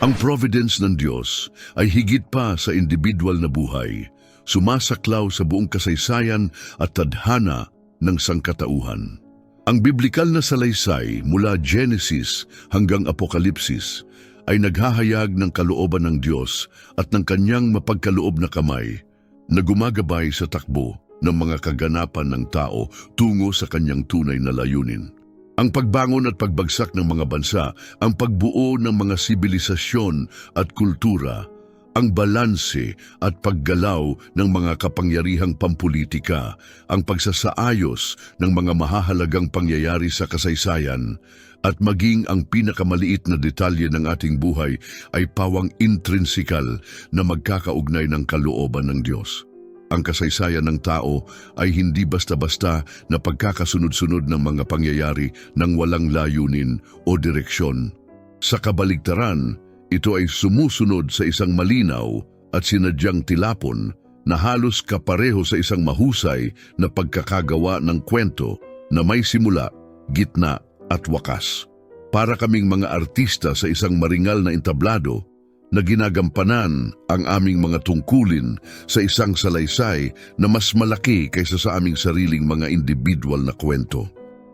Ang providence ng Diyos ay higit pa sa individual na buhay, sumasaklaw sa buong kasaysayan at tadhana ng sangkatauhan. Ang biblikal na salaysay mula Genesis hanggang Apokalipsis ay naghahayag ng kalooban ng Diyos at ng kanyang mapagkaloob na kamay na gumagabay sa takbo ng mga kaganapan ng tao tungo sa kanyang tunay na layunin. Ang pagbangon at pagbagsak ng mga bansa, ang pagbuo ng mga sibilisasyon at kultura, ang balanse at paggalaw ng mga kapangyarihang pampolitika, ang pagsasaayos ng mga mahahalagang pangyayari sa kasaysayan, at maging ang pinakamaliit na detalye ng ating buhay ay pawang intrinsikal na magkakaugnay ng kalooban ng Diyos. Ang kasaysayan ng tao ay hindi basta-basta na pagkakasunod-sunod ng mga pangyayari ng walang layunin o direksyon. Sa kabaligtaran, ito ay sumusunod sa isang malinaw at sinadyang tilapon na halos kapareho sa isang mahusay na pagkakagawa ng kwento na may simula, gitna at wakas. Para kaming mga artista sa isang maringal na entablado na ginagampanan ang aming mga tungkulin sa isang salaysay na mas malaki kaysa sa aming sariling mga individual na kwento.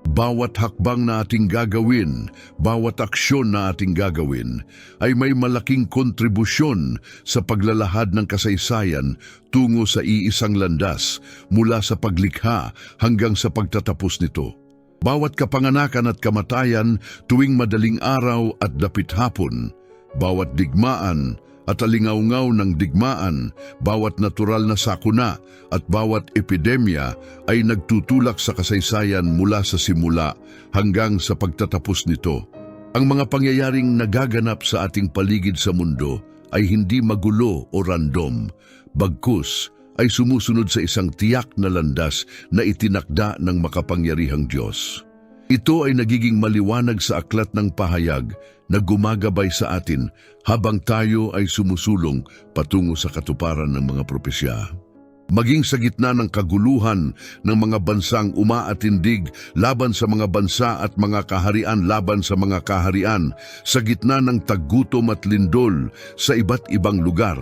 Bawat hakbang na ating gagawin, bawat aksyon na ating gagawin ay may malaking kontribusyon sa paglalahad ng kasaysayan tungo sa iisang landas mula sa paglikha hanggang sa pagtatapos nito. Bawat kapanganakan at kamatayan tuwing madaling araw at dapit hapon, bawat digmaan at alingaungaw ng digmaan, bawat natural na sakuna at bawat epidemya ay nagtutulak sa kasaysayan mula sa simula hanggang sa pagtatapos nito. Ang mga pangyayaring nagaganap sa ating paligid sa mundo ay hindi magulo o random, bagkus ay sumusunod sa isang tiyak na landas na itinakda ng makapangyarihang Diyos. Ito ay nagiging maliwanag sa aklat ng pahayag na gumagabay sa atin habang tayo ay sumusulong patungo sa katuparan ng mga propesya. Maging sa gitna ng kaguluhan ng mga bansang umaatindig laban sa mga bansa at mga kaharian laban sa mga kaharian, sa gitna ng taggutom at lindol sa iba't ibang lugar,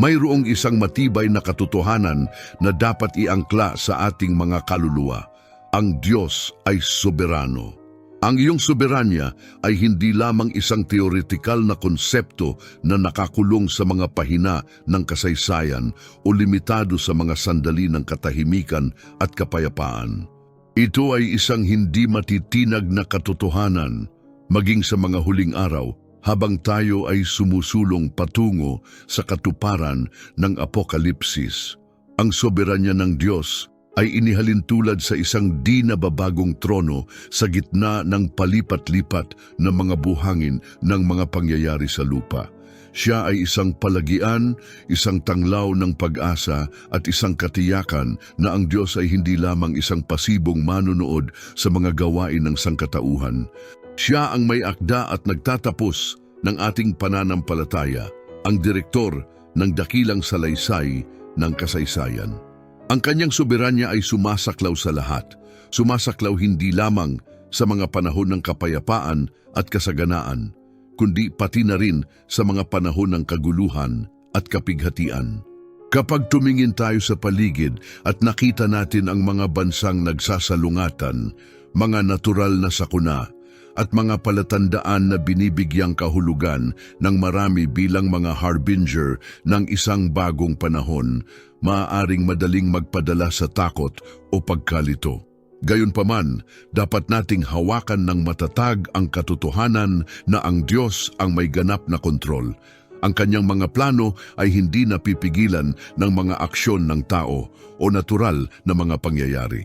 mayroong isang matibay na katotohanan na dapat iangkla sa ating mga kaluluwa. Ang Diyos ay soberano. Ang iyong soberanya ay hindi lamang isang teoretikal na konsepto na nakakulong sa mga pahina ng kasaysayan o limitado sa mga sandali ng katahimikan at kapayapaan. Ito ay isang hindi matitinag na katotohanan maging sa mga huling araw habang tayo ay sumusulong patungo sa katuparan ng apokalipsis. Ang soberanya ng Diyos ay inihalin tulad sa isang di nababagong trono sa gitna ng palipat-lipat na mga buhangin ng mga pangyayari sa lupa. Siya ay isang palagian, isang tanglaw ng pag-asa at isang katiyakan na ang Diyos ay hindi lamang isang pasibong manunood sa mga gawain ng sangkatauhan. Siya ang may akda at nagtatapos ng ating pananampalataya, ang direktor ng dakilang salaysay ng kasaysayan. Ang kanyang soberanya ay sumasaklaw sa lahat, sumasaklaw hindi lamang sa mga panahon ng kapayapaan at kasaganaan, kundi pati na rin sa mga panahon ng kaguluhan at kapighatian. Kapag tumingin tayo sa paligid at nakita natin ang mga bansang nagsasalungatan, mga natural na sakuna, at mga palatandaan na binibigyang kahulugan ng marami bilang mga harbinger ng isang bagong panahon, maaaring madaling magpadala sa takot o pagkalito. Gayunpaman, dapat nating hawakan ng matatag ang katotohanan na ang Diyos ang may ganap na kontrol. Ang kanyang mga plano ay hindi napipigilan ng mga aksyon ng tao o natural na mga pangyayari.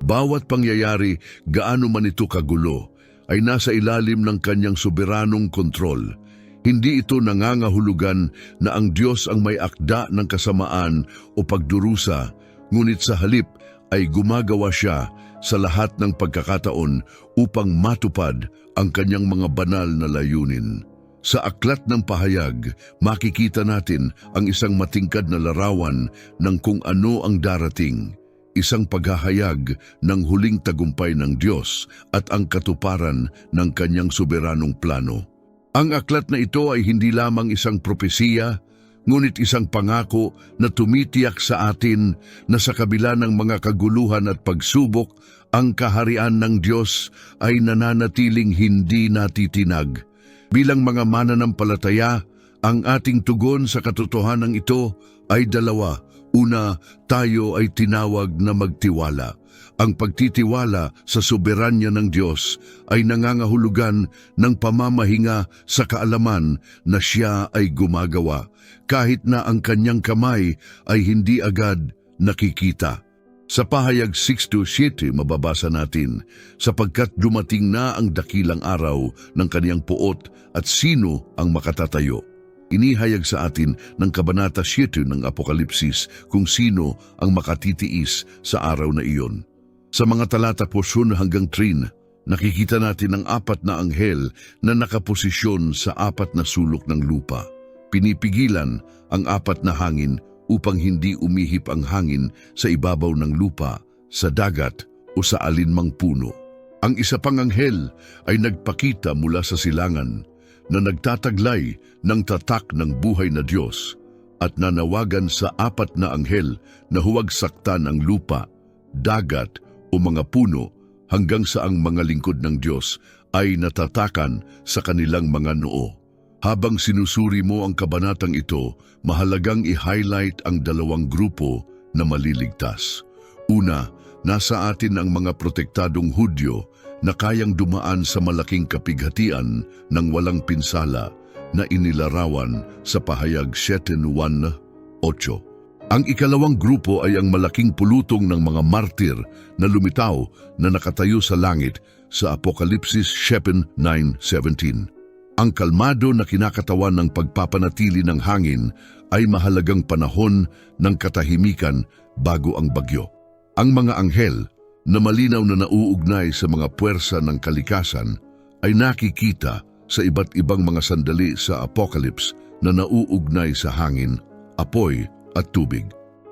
Bawat pangyayari, gaano man ito kagulo, ay nasa ilalim ng kanyang soberanong kontrol. Hindi ito nangangahulugan na ang Diyos ang may akda ng kasamaan o pagdurusa, ngunit sa halip ay gumagawa siya sa lahat ng pagkakataon upang matupad ang kanyang mga banal na layunin. Sa aklat ng pahayag, makikita natin ang isang matingkad na larawan ng kung ano ang darating isang paghahayag ng huling tagumpay ng Diyos at ang katuparan ng kanyang soberanong plano. Ang aklat na ito ay hindi lamang isang propesiya, ngunit isang pangako na tumitiyak sa atin na sa kabila ng mga kaguluhan at pagsubok, ang kaharian ng Diyos ay nananatiling hindi natitinag. Bilang mga mananampalataya, ang ating tugon sa katotohanan ito ay dalawa. Una, tayo ay tinawag na magtiwala. Ang pagtitiwala sa soberanya ng Diyos ay nangangahulugan ng pamamahinga sa kaalaman na siya ay gumagawa, kahit na ang kanyang kamay ay hindi agad nakikita. Sa pahayag 6-7 mababasa natin, sapagkat dumating na ang dakilang araw ng kaniyang puot at sino ang makatatayo. Inihayag sa atin ng Kabanata 7 ng Apokalipsis kung sino ang makatitiis sa araw na iyon. Sa mga talata po 1 hanggang 3, nakikita natin ang apat na anghel na nakaposisyon sa apat na sulok ng lupa. Pinipigilan ang apat na hangin upang hindi umihip ang hangin sa ibabaw ng lupa, sa dagat o sa alinmang puno. Ang isa pang anghel ay nagpakita mula sa silangan na nagtataglay ng tatak ng buhay na Diyos at nanawagan sa apat na anghel na huwag saktan ang lupa, dagat o mga puno hanggang sa ang mga lingkod ng Diyos ay natatakan sa kanilang mga noo. Habang sinusuri mo ang kabanatang ito, mahalagang i-highlight ang dalawang grupo na maliligtas. Una, nasa atin ang mga protektadong Hudyo na kayang dumaan sa malaking kapighatian ng walang pinsala na inilarawan sa pahayag 7.1.8. Ang ikalawang grupo ay ang malaking pulutong ng mga martir na lumitaw na nakatayo sa langit sa Apokalipsis 7.9.17. Ang kalmado na kinakatawan ng pagpapanatili ng hangin ay mahalagang panahon ng katahimikan bago ang bagyo. Ang mga anghel na malinaw na nauugnay sa mga puwersa ng kalikasan ay nakikita sa iba't ibang mga sandali sa Apocalypse na nauugnay sa hangin, apoy at tubig.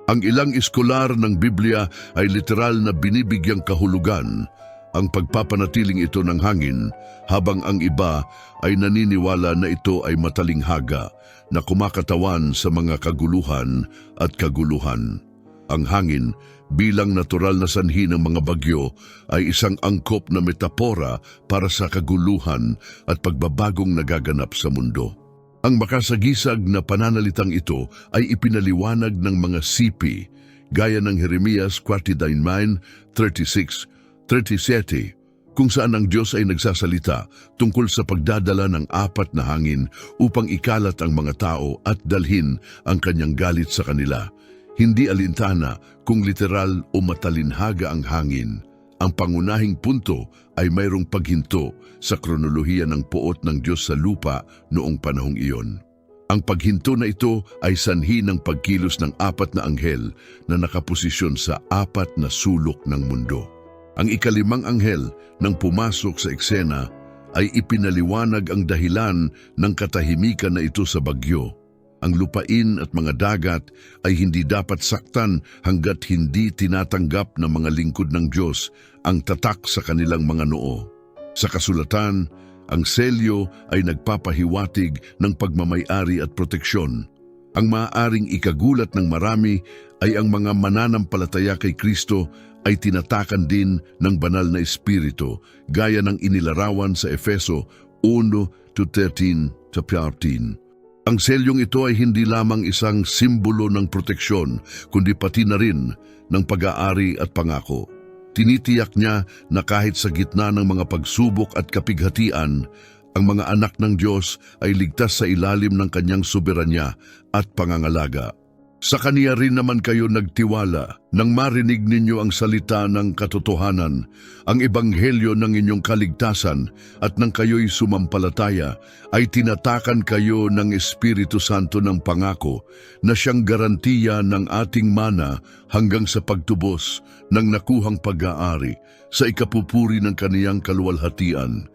Ang ilang iskolar ng Biblia ay literal na binibigyang kahulugan ang pagpapanatiling ito ng hangin habang ang iba ay naniniwala na ito ay matalinghaga na kumakatawan sa mga kaguluhan at kaguluhan. Ang hangin bilang natural na sanhi ng mga bagyo ay isang angkop na metapora para sa kaguluhan at pagbabagong nagaganap sa mundo. Ang makasagisag na pananalitang ito ay ipinaliwanag ng mga sipi gaya ng Jeremias 49:36, 37 kung saan ang Diyos ay nagsasalita tungkol sa pagdadala ng apat na hangin upang ikalat ang mga tao at dalhin ang kanyang galit sa kanila. Hindi alintana kung literal o matalinhaga ang hangin. Ang pangunahing punto ay mayroong paghinto sa kronolohiya ng puot ng Diyos sa lupa noong panahong iyon. Ang paghinto na ito ay sanhi ng pagkilos ng apat na anghel na nakaposisyon sa apat na sulok ng mundo. Ang ikalimang anghel nang pumasok sa eksena ay ipinaliwanag ang dahilan ng katahimikan na ito sa bagyo. Ang lupain at mga dagat ay hindi dapat saktan hanggat hindi tinatanggap ng mga lingkod ng Diyos ang tatak sa kanilang mga noo. Sa kasulatan, ang selyo ay nagpapahiwatig ng pagmamayari at proteksyon. Ang maaaring ikagulat ng marami ay ang mga mananampalataya kay Kristo ay tinatakan din ng banal na espiritu gaya ng inilarawan sa Efeso 1-13 sa 14. Ang selyong ito ay hindi lamang isang simbolo ng proteksyon, kundi pati na rin ng pag-aari at pangako. Tinitiyak niya na kahit sa gitna ng mga pagsubok at kapighatian, ang mga anak ng Diyos ay ligtas sa ilalim ng kanyang soberanya at pangangalaga. Sa kaniya rin naman kayo nagtiwala nang marinig ninyo ang salita ng katotohanan, ang ebanghelyo ng inyong kaligtasan at nang kayo'y sumampalataya ay tinatakan kayo ng Espiritu Santo ng pangako na siyang garantiya ng ating mana hanggang sa pagtubos ng nakuhang pag-aari sa ikapupuri ng kaniyang kaluwalhatian.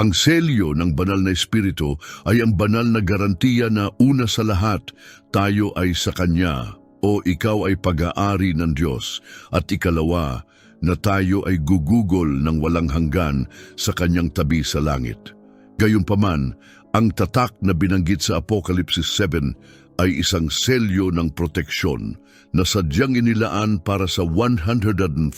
Ang selyo ng banal na espiritu ay ang banal na garantiya na una sa lahat, tayo ay sa Kanya o ikaw ay pag-aari ng Diyos at ikalawa na tayo ay gugugol ng walang hanggan sa Kanyang tabi sa langit. Gayunpaman, Ang tatak na binanggit sa Apocalypse 7 ay isang selyo ng proteksyon na sadyang inilaan para sa 144,000.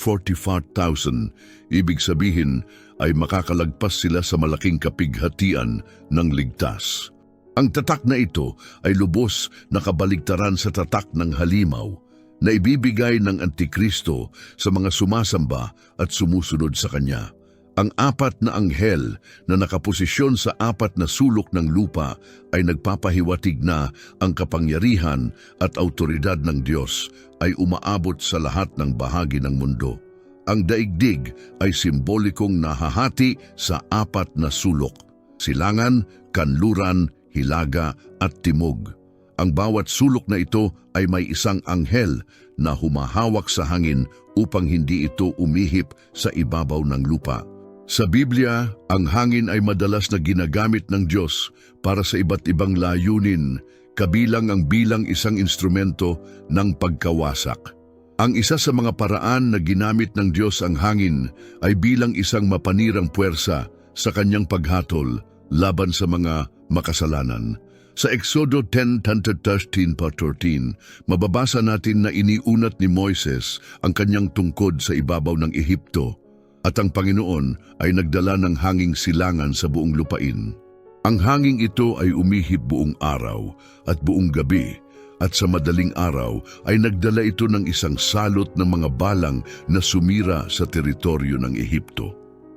Ibig sabihin ay makakalagpas sila sa malaking kapighatian ng ligtas. Ang tatak na ito ay lubos na kabaligtaran sa tatak ng halimaw na ibibigay ng Antikristo sa mga sumasamba at sumusunod sa Kanya. Ang apat na anghel na nakaposisyon sa apat na sulok ng lupa ay nagpapahiwatig na ang kapangyarihan at autoridad ng Diyos ay umaabot sa lahat ng bahagi ng mundo. Ang daigdig ay simbolikong nahahati sa apat na sulok, silangan, kanluran, hilaga at timog. Ang bawat sulok na ito ay may isang anghel na humahawak sa hangin upang hindi ito umihip sa ibabaw ng lupa. Sa Biblia, ang hangin ay madalas na ginagamit ng Diyos para sa iba't ibang layunin, kabilang ang bilang isang instrumento ng pagkawasak. Ang isa sa mga paraan na ginamit ng Diyos ang hangin ay bilang isang mapanirang puwersa sa kanyang paghatol laban sa mga makasalanan. Sa Exodo 10:13 pa 13, mababasa natin na iniunat ni Moises ang kanyang tungkod sa ibabaw ng Ehipto at ang Panginoon ay nagdala ng hanging silangan sa buong lupain. Ang hanging ito ay umihip buong araw at buong gabi at sa madaling araw ay nagdala ito ng isang salot ng mga balang na sumira sa teritoryo ng Ehipto.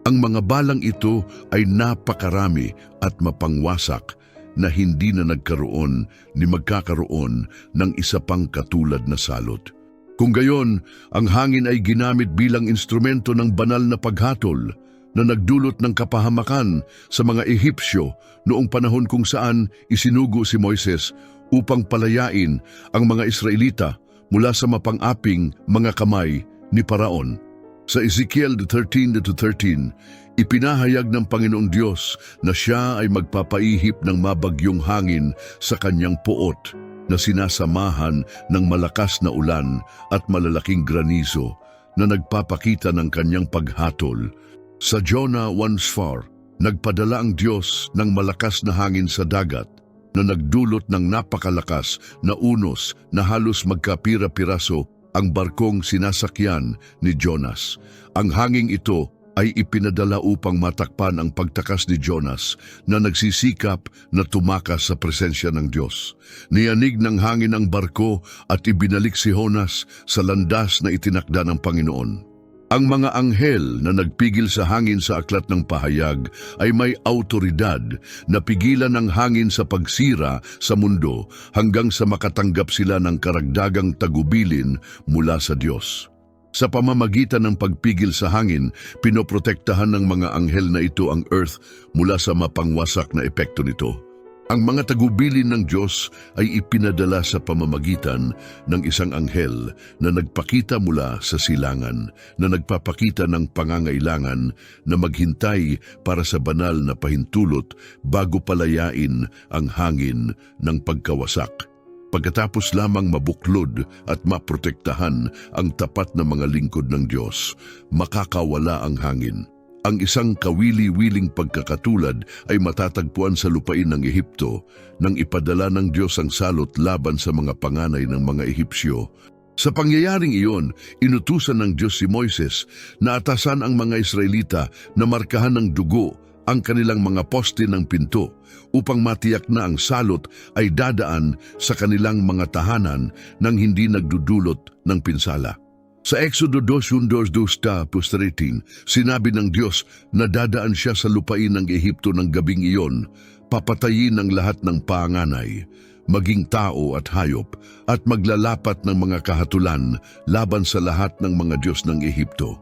Ang mga balang ito ay napakarami at mapangwasak na hindi na nagkaroon ni magkakaroon ng isa pang katulad na salot. Kung gayon, ang hangin ay ginamit bilang instrumento ng banal na paghatol na nagdulot ng kapahamakan sa mga Ehipsyo noong panahon kung saan isinugo si Moises upang palayain ang mga Israelita mula sa mapang-aping mga kamay ni Paraon. Sa Ezekiel 13-13, ipinahayag ng Panginoong Diyos na siya ay magpapaihip ng mabagyong hangin sa kanyang puot na sinasamahan ng malakas na ulan at malalaking granizo na nagpapakita ng kanyang paghatol. Sa Jonah 1:4, nagpadala ang Diyos ng malakas na hangin sa dagat na nagdulot ng napakalakas na unos na halos magkapira-piraso ang barkong sinasakyan ni Jonas. Ang hanging ito ay ipinadala upang matakpan ang pagtakas ni Jonas na nagsisikap na tumakas sa presensya ng Diyos. Niyanig ng hangin ang barko at ibinalik si Jonas sa landas na itinakda ng Panginoon. Ang mga anghel na nagpigil sa hangin sa aklat ng pahayag ay may autoridad na pigilan ng hangin sa pagsira sa mundo hanggang sa makatanggap sila ng karagdagang tagubilin mula sa Diyos. Sa pamamagitan ng pagpigil sa hangin, pinoprotektahan ng mga anghel na ito ang earth mula sa mapangwasak na epekto nito. Ang mga tagubilin ng Diyos ay ipinadala sa pamamagitan ng isang anghel na nagpakita mula sa silangan, na nagpapakita ng pangangailangan na maghintay para sa banal na pahintulot bago palayain ang hangin ng pagkawasak. Pagkatapos lamang mabuklod at maprotektahan ang tapat na mga lingkod ng Diyos, makakawala ang hangin. Ang isang kawili-wiling pagkakatulad ay matatagpuan sa lupain ng Ehipto nang ipadala ng Diyos ang salot laban sa mga panganay ng mga Ehipsyo. Sa pangyayaring iyon, inutusan ng Diyos si Moises na atasan ang mga Israelita na markahan ng dugo ang kanilang mga poste ng pinto upang matiyak na ang salot ay dadaan sa kanilang mga tahanan nang hindi nagdudulot ng pinsala. Sa Exodo 2.1.2 tapos 13, sinabi ng Diyos na dadaan siya sa lupain ng Ehipto ng gabing iyon, papatayin ang lahat ng panganay, maging tao at hayop, at maglalapat ng mga kahatulan laban sa lahat ng mga Diyos ng Ehipto.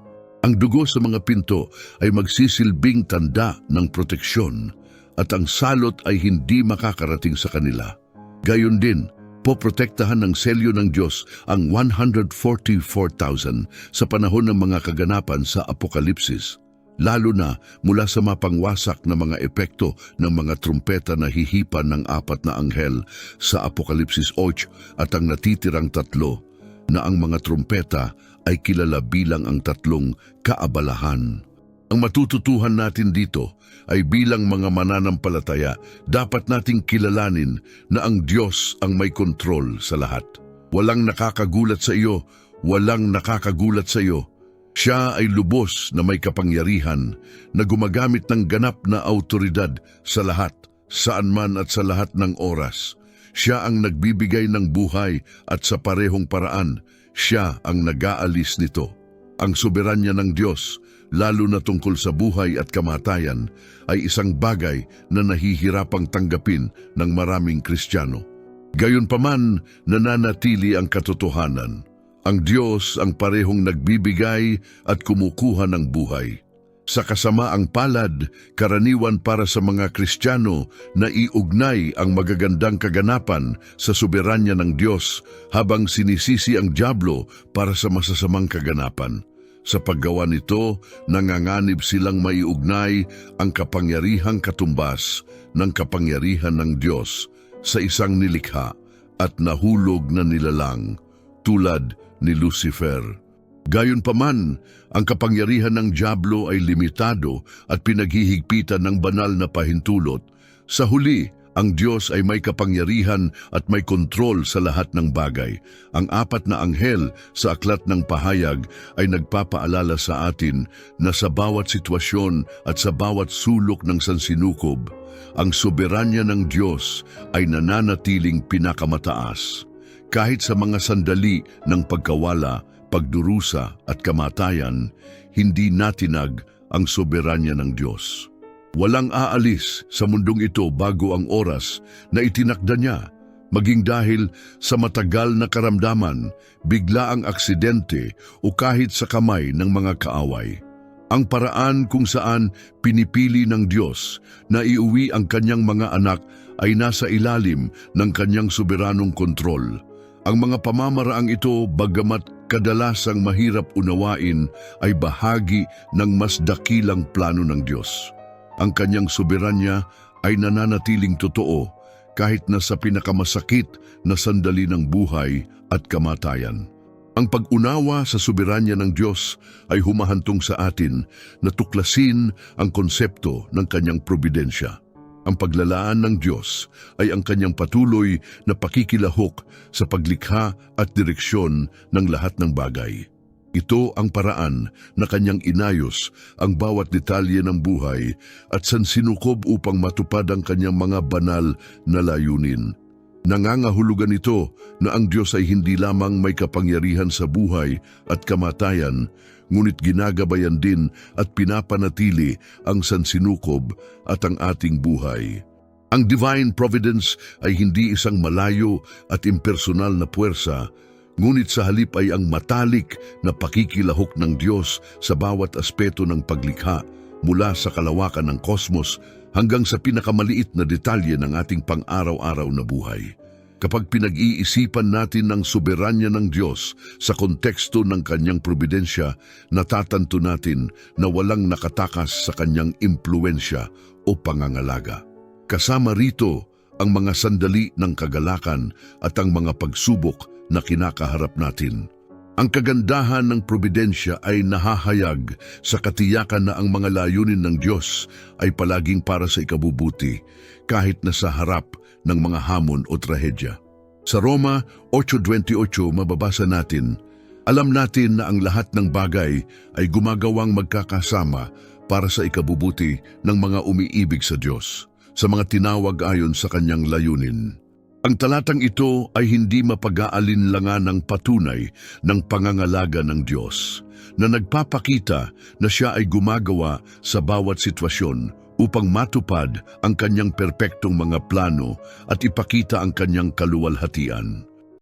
Ang dugo sa mga pinto ay magsisilbing tanda ng proteksyon at ang salot ay hindi makakarating sa kanila. Gayon din, poprotektahan ng selyo ng Diyos ang 144,000 sa panahon ng mga kaganapan sa Apokalipsis, lalo na mula sa mapangwasak na mga epekto ng mga trumpeta na hihipan ng apat na anghel sa Apokalipsis 8 at ang natitirang tatlo na ang mga trumpeta ay kilala bilang ang tatlong kaabalahan. Ang matututuhan natin dito ay bilang mga mananampalataya, dapat nating kilalanin na ang Diyos ang may kontrol sa lahat. Walang nakakagulat sa iyo, walang nakakagulat sa iyo. Siya ay lubos na may kapangyarihan na gumagamit ng ganap na autoridad sa lahat, saan man at sa lahat ng oras. Siya ang nagbibigay ng buhay at sa parehong paraan, siya ang nag-aalis nito. Ang soberanya ng Diyos, lalo na tungkol sa buhay at kamatayan, ay isang bagay na nahihirapang tanggapin ng maraming Kristiyano. Gayunpaman, nananatili ang katotohanan. Ang Diyos ang parehong nagbibigay at kumukuha ng buhay. Sa kasamaang palad, karaniwan para sa mga Kristiyano na iugnay ang magagandang kaganapan sa soberanya ng Diyos habang sinisisi ang Diablo para sa masasamang kaganapan. Sa paggawa nito, nanganganib silang maiugnay ang kapangyarihang katumbas ng kapangyarihan ng Diyos sa isang nilikha at nahulog na nilalang tulad ni Lucifer. Gayunpaman, ang kapangyarihan ng Diablo ay limitado at pinaghihigpitan ng banal na pahintulot. Sa huli, ang Diyos ay may kapangyarihan at may kontrol sa lahat ng bagay. Ang apat na anghel sa aklat ng pahayag ay nagpapaalala sa atin na sa bawat sitwasyon at sa bawat sulok ng sansinukob, ang soberanya ng Diyos ay nananatiling pinakamataas. Kahit sa mga sandali ng pagkawala, pagdurusa at kamatayan, hindi natinag ang soberanya ng Diyos. Walang aalis sa mundong ito bago ang oras na itinakda niya, maging dahil sa matagal na karamdaman, bigla ang aksidente o kahit sa kamay ng mga kaaway. Ang paraan kung saan pinipili ng Diyos na iuwi ang kanyang mga anak ay nasa ilalim ng kanyang soberanong kontrol. Ang mga pamamaraang ito, bagamat kadalasang mahirap unawain, ay bahagi ng mas dakilang plano ng Diyos. Ang kanyang soberanya ay nananatiling totoo kahit na sa pinakamasakit na sandali ng buhay at kamatayan. Ang pag-unawa sa soberanya ng Diyos ay humahantong sa atin na tuklasin ang konsepto ng kanyang probidensya. Ang paglalaan ng Diyos ay ang kanyang patuloy na pakikilahok sa paglikha at direksyon ng lahat ng bagay. Ito ang paraan na kanyang inayos ang bawat detalye ng buhay at sansinukob upang matupad ang kanyang mga banal na layunin. Nangangahulugan ito na ang Diyos ay hindi lamang may kapangyarihan sa buhay at kamatayan, ngunit ginagabayan din at pinapanatili ang sansinukob at ang ating buhay. Ang divine providence ay hindi isang malayo at impersonal na puwersa, ngunit sa halip ay ang matalik na pakikilahok ng Diyos sa bawat aspeto ng paglikha mula sa kalawakan ng kosmos hanggang sa pinakamaliit na detalye ng ating pang-araw-araw na buhay. Kapag pinag-iisipan natin ang soberanya ng Diyos sa konteksto ng kanyang probidensya, natatanto natin na walang nakatakas sa kanyang impluensya o pangangalaga. Kasama rito ang mga sandali ng kagalakan at ang mga pagsubok na kinakaharap natin. Ang kagandahan ng probidensya ay nahahayag sa katiyakan na ang mga layunin ng Diyos ay palaging para sa ikabubuti, kahit na sa harap ng mga hamon o trahedya. Sa Roma 8.28 mababasa natin, Alam natin na ang lahat ng bagay ay gumagawang magkakasama para sa ikabubuti ng mga umiibig sa Diyos, sa mga tinawag ayon sa kanyang layunin. Ang talatang ito ay hindi mapag-aalinlangan ng patunay ng pangangalaga ng Diyos na nagpapakita na siya ay gumagawa sa bawat sitwasyon upang matupad ang kanyang perpektong mga plano at ipakita ang kanyang kaluwalhatian.